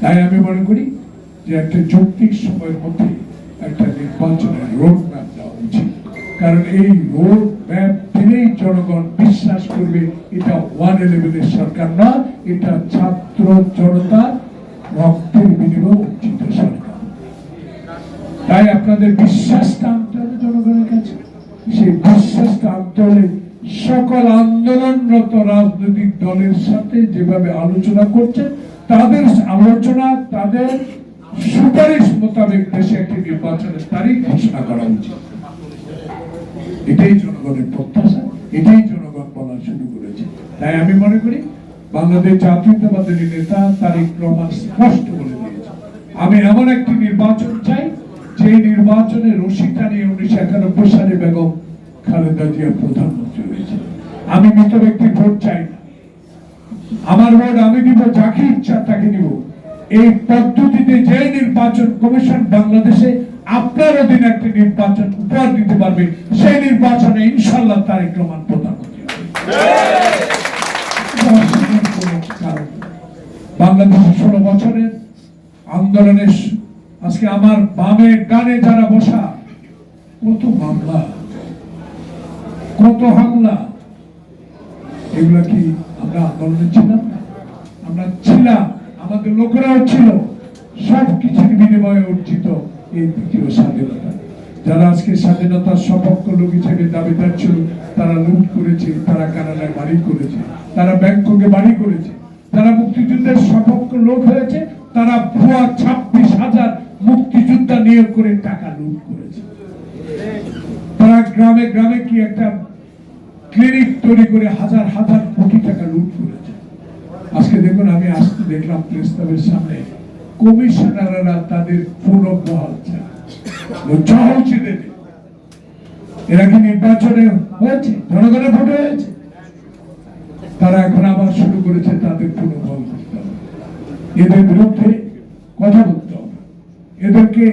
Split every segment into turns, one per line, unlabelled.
তাই আমি মনে করি যে একটা যৌক্তিক সময়ের মধ্যে একটা নির্বাচনের রোড ম্যাপ দেওয়া উচিত। কারণ এই রোড ম্যাপ দিলেই জনগণ বিশ্বাস করবে, এটা ওয়ান ইলেভেনের সরকার না, এটা ছাত্র জনতা রক্তের বিনিময়ে অর্জিত সরকার। তাই আপনাদের বিশ্বাসটা আনতে হবে জনগণের কাছে। সেই বিশ্বাসটা আনতে হলে সকল আন্দোলনরত রাজনৈতিক দলের সাথে যেভাবে আলোচনা করছে তাদের আলোচনা, তাদের সুপারিশ মোতাবেক দেশে একটি নির্বাচনের তারিখ ঘোষণা করা উচিত। এটাই জনগণের প্রত্যাশা, এটাই জনগণ বলা শুরু করেছে। তাই আমি মনে করি, বাংলাদেশ জাতীয়তাবাদী নেতা তারিক রহমান স্পষ্ট বলে দিয়েছে। আমি এমন একটি নির্বাচন চাই, যে নির্বাচনে রশি টানিয়ে উনিশশো একানব্বই সালে বেগম খালেদা জিয়া প্রধানমন্ত্রী হয়েছে আমি মৃত ব্যক্তির ভোট চাই না আমার ভোট আমি দিব যাকে ইচ্ছা তাকে দিব এই পদ্ধতিতে যে নির্বাচন কমিশন বাংলাদেশে আপনার অধীনে একটি নির্বাচন উপহার দিতে পারবে, সেই নির্বাচনে ইনশাল্লাহ তারেক রহমান নেই। বাংলাদেশের ষোলো বছরের আন্দোলনের আজকে আমার বামে গানে যারা বসা, কত মামলা, কত হামলা এগুলা কি আমরা আন্দোলনে ছিলাম? আমরা ছিলাম, আমাদের লোকেরাও ছিল। সব কিছুর বিনিময়ে অর্জিত এই দ্বিতীয় স্বাধীনতা। যারা আজকে স্বাধীনতার সপক্ষ লোক হিসেবে দাবিদার ছিল, তারা লুট করেছে, তারা কানাডায় বাড়ি করেছে, তারা ব্যাংককে বাড়ি করেছে। যারা মুক্তিযুদ্ধের সপক্ষ লোক হয়েছে, তারা ভুয়া ছাব্বিশ হাজার মুক্তিযোদ্ধা নিয়োগ করে টাকা লুট করেছে। তারা গ্রামে গ্রামে কি একটা ক্লিনিক তৈরি করে হাজার হাজার কোটি টাকা লুট করেছে। আজকে দেখুন, আমি আসতে দেখলাম প্রেস ক্লাবের সামনে কমিশনাররা তাদের পুনর্বহাল চায় লজ্জা হচ্ছে এরা কি নির্বাচনে হয়েছে? জনগণের হয়েছে? তারা এখন আবার শুরু করেছে তাদের পুনর্বহাল করতে হবে। এদের বিরুদ্ধে কথা বলতে হবে। এদেরকে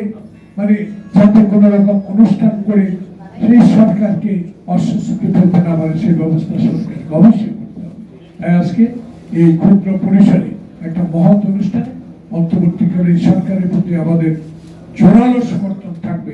মানে যাতে কোনো রকম অনুষ্ঠান করে সেই সরকারকে অস্বস্তিতে ফেলতে না পারে সেই ব্যবস্থা সরকারকে অবশ্যই করতে হবে। তাই আজকে এই ক্ষুদ্র পরিসরে একটা মহৎ অনুষ্ঠানে অন্তর্বর্তীকালীন সরকারের প্রতি আমাদের জোরালো সমর্থন থাকবে,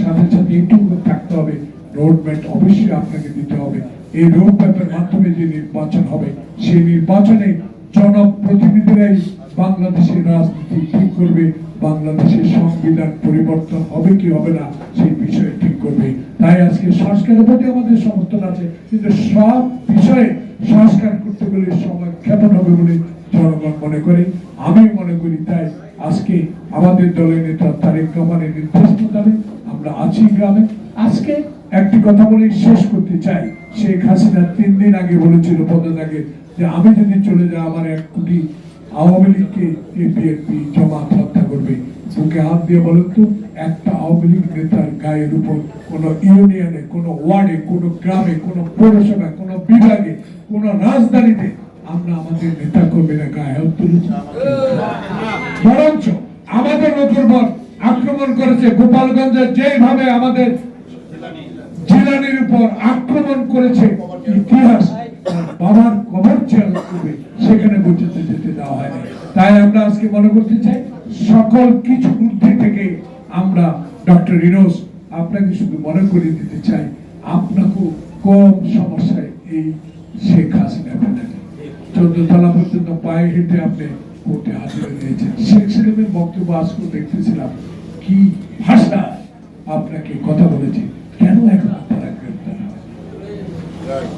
সাথে সাথে এইটুকু থাকতে হবে রোড ম্যাপ অবশ্যই আপনাকে দিতে হবে। এই রোড ম্যাপের মাধ্যমে যে নির্বাচন হবে, সেই নির্বাচনে জনপ্রতিনিধিরাই বাংলাদেশের রাজনীতি ঠিক করবে, বাংলাদেশের সংবিধান পরিবর্তন হবে কি হবে না, সেই বিষয়ে তাই আজকে সংস্কারের প্রতি আমাদের সমর্থন আছে। কিন্তু সব বিষয়ে সংস্কার করতে গেলে সময় ক্ষেপণ হবে বলে জনগণ মনে করে? আমি মনে করি তাই আজকে আমাদের দলের নেতা তারেক রহমানের নির্দেশ মোতাবেক আমরা আছি গ্রামে। আজকে একটি কথা বলে শেষ করতে চাই। শেখ হাসিনা তিন দিন আগে বলেছিল পদত্যাগে যে আমি যদি চলে যাই, আমার এক কোটি আওয়ামী লীগকে বিএনপি হত্যা করবে। বুকে হাত দিয়ে বলেন তো, একটা আওয়ামী লীগ নেতার গায়ের উপর কোনো ইউনিয়নে, কোনো ওয়ার্ডে, কোনো গ্রামে, কোনো পৌরসভায়, কোনো বিভাগে, কোনো রাজধানীতে আমরা আমাদের নেতা কর্মীরা গায়ে হাত তুলেছি। বরঞ্চ আমাদের নতুন আক্রমণ করেছে গোপালগঞ্জের যেভাবে আমাদের জিলানির উপর আক্রমণ করেছে ইতিহাস বাবার কবর চেয়ার সেখানে পর্যন্ত যেতে দেওয়া হয় না তাই আমরা আজকে মনে করতে চাই সকল কিছু ঊর্ধ্বে থেকে আমরা ডক্টর ইনোস আপনাকে শুধু মনে করিয়ে দিতে চাই, আপনাকেও কম সমস্যায় এই শেখ হাসিনা ফেলেছে চোদ্দ তলা পর্যন্ত পায়ে হেঁটে আপনি কোর্টে হাজিরা দিয়েছেন শেখ সেলিমের বক্তব্য আজকে দেখতেছিলাম কি ভাষা আপনাকে কথা বলেছে। কেন এখন তারা গ্রেপ্তার হয়?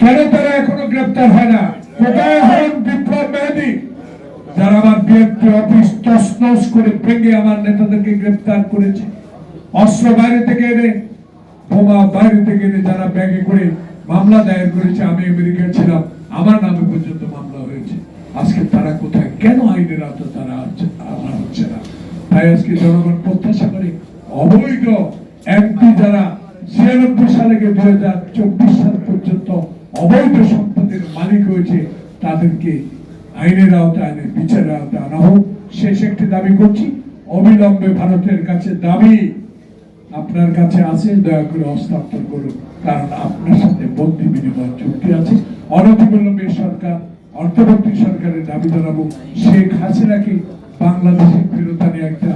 কেন তারা এখনও গ্রেপ্তার হয় না? কোথায় হন বিপ্লব মেহেদি? যারা আমার বিএনপি অফিস তসনস করে ভেঙে আমার নেতাদেরকে গ্রেপ্তার করেছে, অস্ত্র বাইরে থেকে এনে, বোমা বাইরে থেকে এনে যারা ব্যাগে করে মামলা দায়ের করেছে, আমি আমেরিকায় ছিলাম, আমার নামে পর্যন্ত মামলা হয়েছে। আজকে তারা কোথায়? কেন আইনের আওতা তারা আনা হচ্ছে না? তাই আজকে জনগণ প্রত্যাশা করে অবৈধ এমপি যারা ছিয়ানব্বই সালে দুই হাজার চব্বিশ সাল পর্যন্ত অবৈধ সম্পত্তির মালিক হয়েছে, তাদেরকে আইনের আওতায়, আইনের বিচারের আওতায় আনা হোক। শেষ একটি দাবি করছি, অবিলম্বে ভারতের কাছে দাবি আপনার কাছে আছে, দয়া করে হস্তান্তর করুন। কারণ আপনার সাথে বন্দি বিনিময় চুক্তি আছে। অনতিবিলম্বে সরকার, অন্তর্বর্তী সরকারের দাবি জানাব। শেখ হাসিনাকে বাংলাদেশে ফেরত আনে একটা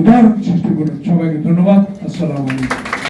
উদাহরণ সৃষ্টি করুন। সবাইকে ধন্যবাদ। আসসালামু আলাইকুম।